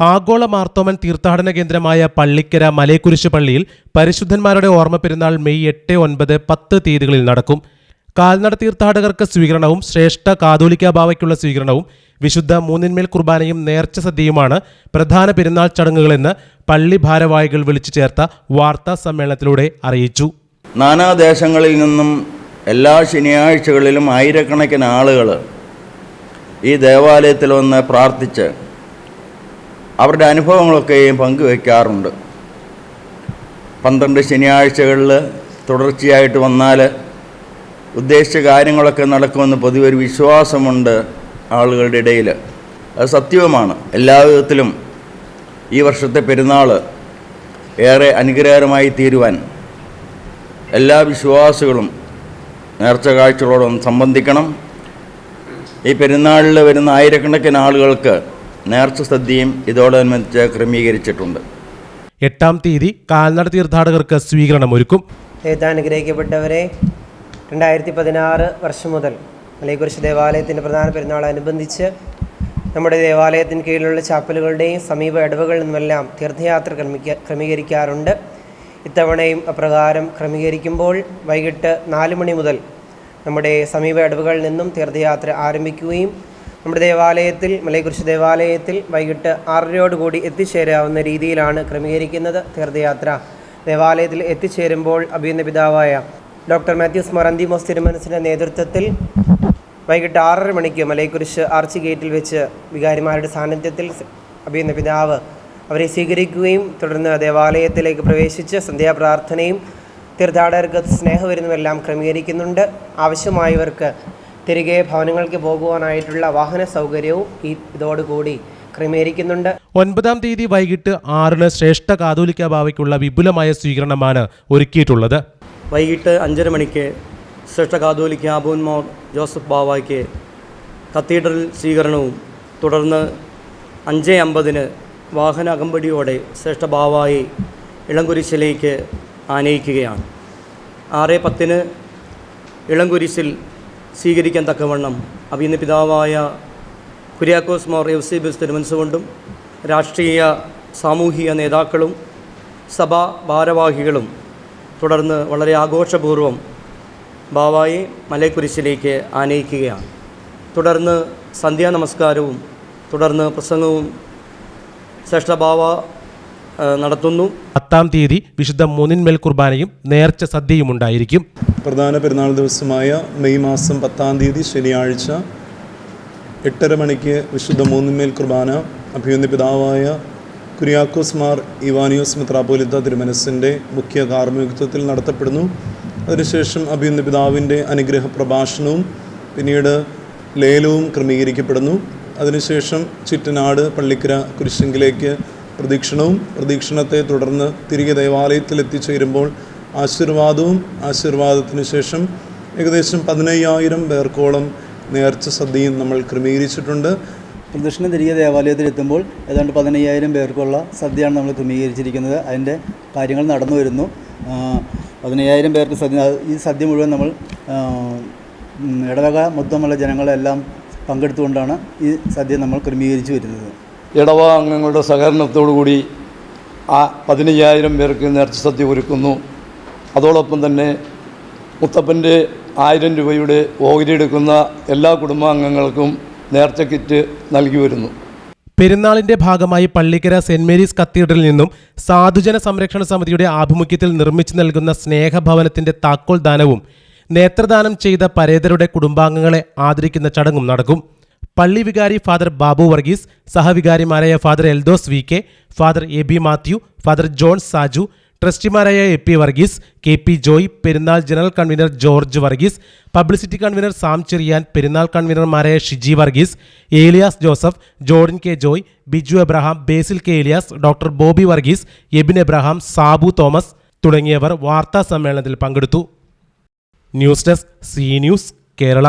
ആഗോള മാർത്തോമൻ തീർത്ഥാടന കേന്ദ്രമായ പള്ളിക്കര മലയക്കുരിശ് പള്ളിയിൽ പരിശുദ്ധന്മാരുടെ ഓർമ്മ പെരുന്നാൾ മെയ് എട്ട് ഒൻപത് പത്ത് തീയതികളിൽ നടക്കും. കാൽനട തീർത്ഥാടകർക്ക് സ്വീകരണവും ശ്രേഷ്ഠ കാതോലിക്ക ബാവയ്ക്കുള്ള സ്വീകരണവും വിശുദ്ധ മൂന്നിന്മേൽ കുർബാനയും നേർച്ച സദ്യയുമാണ് പ്രധാന പെരുന്നാൾ ചടങ്ങുകളെന്ന് പള്ളി ഭാരവാഹികൾ വിളിച്ചു ചേർത്ത വാർത്താ സമ്മേളനത്തിലൂടെ അറിയിച്ചു. നാനാദേശങ്ങളിൽ നിന്നും എല്ലാ ശനിയാഴ്ചകളിലും ആയിരക്കണക്കിന് ആളുകൾ ഈ ദേവാലയത്തിൽ വന്ന് പ്രാർത്ഥിച്ച് അവരുടെ അനുഭവങ്ങളൊക്കെയും പങ്കുവയ്ക്കാറുണ്ട് പന്ത്രണ്ട് ശനിയാഴ്ചകളിൽ തുടർച്ചയായിട്ട് വന്നാൽ ഉദ്ദേശിച്ച കാര്യങ്ങളൊക്കെ നടക്കുമെന്ന് പൊതുവെ ഒരു വിശ്വാസമുണ്ട് ആളുകളുടെ ഇടയിൽ അത് സത്യവുമാണ്. എല്ലാ വിധത്തിലും ഈ വർഷത്തെ പെരുന്നാൾ ഏറെ അനുഗ്രഹകരമായി തീരുവാൻ എല്ലാ വിശ്വാസികളും നേർച്ച കാഴ്ചകളോടൊന്ന് സംബന്ധിക്കണം. ഈ പെരുന്നാളിൽ വരുന്ന ആയിരക്കണക്കിന് ആളുകൾക്ക് നേർച്ച സദ്യയും ഇതോടനുബന്ധിച്ച് ക്രമീകരിച്ചിട്ടുണ്ട്. എട്ടാം തീയതി കാൽനട തീർത്ഥാടകർക്ക് സ്വീകരണം ഒരുക്കും. ഏതാനുഗ്രഹിക്കപ്പെട്ടവരെ രണ്ടായിരത്തി പതിനാറ് വർഷം മുതൽ മലയക്കുരിശ് ദേവാലയത്തിന്റെ പ്രധാന പെരുന്നാളനുബന്ധിച്ച് നമ്മുടെ ദേവാലയത്തിന് കീഴിലുള്ള ചാപ്പലുകളുടെയും സമീപ ഇടവുകളിൽ നിന്നുമെല്ലാം തീർത്ഥയാത്ര ക്രമിക്ക ക്രമീകരിക്കാറുണ്ട്. ഇത്തവണയും അപ്രകാരം ക്രമീകരിക്കുമ്പോൾ വൈകിട്ട് നാല് മണി മുതൽ നമ്മുടെ സമീപ ഇടവുകളിൽ നിന്നും തീർത്ഥയാത്ര ആരംഭിക്കുകയും നമ്മുടെ ദേവാലയത്തിൽ മലയക്കുരിശ് ദേവാലയത്തിൽ വൈകിട്ട് ആറരയോടുകൂടി എത്തിച്ചേരാവുന്ന രീതിയിലാണ് ക്രമീകരിക്കുന്നത് തീർത്ഥയാത്ര. ദേവാലയത്തിൽ എത്തിച്ചേരുമ്പോൾ അഭിയുന്ന പിതാവായ ഡോക്ടർ മാത്യൂസ് മറന്തിമോസ് തിരുമനസിന്റെ നേതൃത്വത്തിൽ വൈകിട്ട് ആറര മണിക്ക് മലയക്കുരിശ് ആർച്ച് ഗേറ്റിൽ വെച്ച് വികാരിമാരുടെ സാന്നിധ്യത്തിൽ അഭിയുന്ന പിതാവ് അവരെ സ്വീകരിക്കുകയും തുടർന്ന് ദേവാലയത്തിലേക്ക് പ്രവേശിച്ച് സന്ധ്യാപ്രാർത്ഥനയും തീർത്ഥാടകർക്ക് സ്നേഹവിരുന്നുമെല്ലാം ക്രമീകരിക്കുന്നുണ്ട്. ആവശ്യമായവർക്ക് തിരികെ ഭവനങ്ങൾക്ക് പോകുവാനായിട്ടുള്ള വാഹന സൗകര്യവും ഈ ഇതോടുകൂടി ക്രമീകരിക്കുന്നുണ്ട്. ഒൻപതാം തീയതി വൈകിട്ട് ആറിന് ശ്രേഷ്ഠ കാതോലിക്ക ബാവയ്ക്കുള്ള വിപുലമായ സ്വീകരണമാണ് ഒരുക്കിയിട്ടുള്ളത്. വൈകിട്ട് അഞ്ചര മണിക്ക് ശ്രേഷ്ഠ കാതോലിക്ക ആബോൻമോർ ജോസഫ് ബാവയ്ക്ക് കത്തീഡ്രൽ സ്വീകരണവും തുടർന്ന് അഞ്ച് അമ്പതിന് വാഹന അകമ്പടിയോടെ ശ്രേഷ്ഠ ബാവായി ഇളംകുരിശിലേക്ക് ആനയിക്കുകയാണ്. ആറ് പത്തിന് ഇളംകുരിശിൽ സ്വീകരിക്കാൻ തക്കവണ്ണം അഭിന്ന പിതാവായ കുര്യാക്കോസ് മോർ എവ്സീബിസ് തിരുമനസുകൊണ്ടും രാഷ്ട്രീയ സാമൂഹിക നേതാക്കളും സഭാ ഭാരവാഹികളും തുടർന്ന് വളരെ ആഘോഷപൂർവം ബാവായി മലയക്കുരിശിലേക്ക് ആനയിക്കുകയാണ്. തുടർന്ന് സന്ധ്യാ നമസ്കാരവും തുടർന്ന് പ്രസംഗവും ശ്രേഷ്ഠ ബാവ നടത്തുന്നു. പത്താം തീയതി വിശുദ്ധ മൂന്നിന്മേൽ കുർബാനയും നേർച്ച സദ്യയും ഉണ്ടായിരിക്കും. പ്രധാന പെരുന്നാൾ ദിവസമായ മെയ് മാസം പത്താം തീയതി ശനിയാഴ്ച എട്ടര മണിക്ക് വിശുദ്ധ മൂന്നിന്മേൽ കുർബാന അഭിയുന്ന പിതാവായ കുര്യാക്കോസ് മാർ ഇവാനിയോസ് മിത്രാപോലിത്ത തിരുമനസിന്റെ മുഖ്യ കാർമ്മികത്വത്തിൽ നടത്തപ്പെടുന്നു. അതിനുശേഷം അഭിയുന്ന പിതാവിന്റെ അനുഗ്രഹ പ്രഭാഷണവും പിന്നീട് ലേലവും ക്രമീകരിക്കപ്പെടുന്നു. അതിനുശേഷം ചിറ്റനാട് പള്ളിക്കര കുരിശിങ്കിലേക്ക് പ്രദക്ഷിണവും പ്രദക്ഷിണത്തെ തുടർന്ന് തിരികെ ദേവാലയത്തിൽ എത്തിച്ചേരുമ്പോൾ ആശീർവാദവും ആശീർവാദത്തിന് ശേഷം ഏകദേശം പതിനയ്യായിരം പേർക്കോളം നേർച്ച സദ്യയും നമ്മൾ ക്രമീകരിച്ചിട്ടുണ്ട്. പ്രദക്ഷിണം തിരികെ ദേവാലയത്തിൽ എത്തുമ്പോൾ ഏതാണ്ട് പതിനയ്യായിരം പേർക്കുള്ള സദ്യയാണ് നമ്മൾ ക്രമീകരിച്ചിരിക്കുന്നത്. അതിന്റെ കാര്യങ്ങൾ നടന്നു വരുന്നു. പതിനയ്യായിരം പേർക്ക് സദ്യ ഈ സദ്യ മുഴുവൻ നമ്മൾ ഇടവക മൊത്തമുള്ള ജനങ്ങളെല്ലാം പങ്കെടുത്തുകൊണ്ടാണ് ഈ സദ്യ നമ്മൾ ക്രമീകരിച്ചു വരുന്നത്. ഇടവ അംഗങ്ങളുടെ സഹകരണത്തോടുകൂടി ആ പതിനയ്യായിരം പേർക്ക് നേർച്ച സദ്യ ഒരുക്കുന്നു. അതോടൊപ്പം തന്നെ മുത്തപ്പന്റെ ആയിരം രൂപയുടെ ഓഹരി എടുക്കുന്ന എല്ലാ കുടുംബാംഗങ്ങൾക്കും നേർച്ച കിറ്റ് നൽകി വരുന്നു. പെരുന്നാളിന്റെ ഭാഗമായി പള്ളിക്കര സെന്റ് മേരീസ് കത്തീഡ്രലിൽ നിന്നും സാധുജന സംരക്ഷണ സമിതിയുടെ ആഭിമുഖ്യത്തിൽ നിർമ്മിച്ചു നൽകുന്ന സ്നേഹഭവനത്തിന്റെ താക്കോൽ ദാനവും നേത്രദാനം ചെയ്ത പരേതരുടെ കുടുംബാംഗങ്ങളെ ആദരിക്കുന്ന ചടങ്ങും നടക്കും. പള്ളി വികാരി father Babu Varghese സഹവികാരിമാരായ father Eldhose V K father A B Mathew father John Saju ട്രസ്റ്റിമാരായ A P Varghese K P Joy പെരുന്നാൾ general convener George Varghese publicity convener Sam Cheriyan പെരുന്നാൾ കൺവീനർമാരായ Shiji Varghese Elias Joseph Jordin K Joy Biju Abraham Basil K Elias doctor Bobby Varghese Ebin Abraham Sabu Thomas തുടങ്ങിയവർ വാർത്താ സമ്മേളനത്തിൽ പങ്കെടുത്തു. News desk C news Kerala.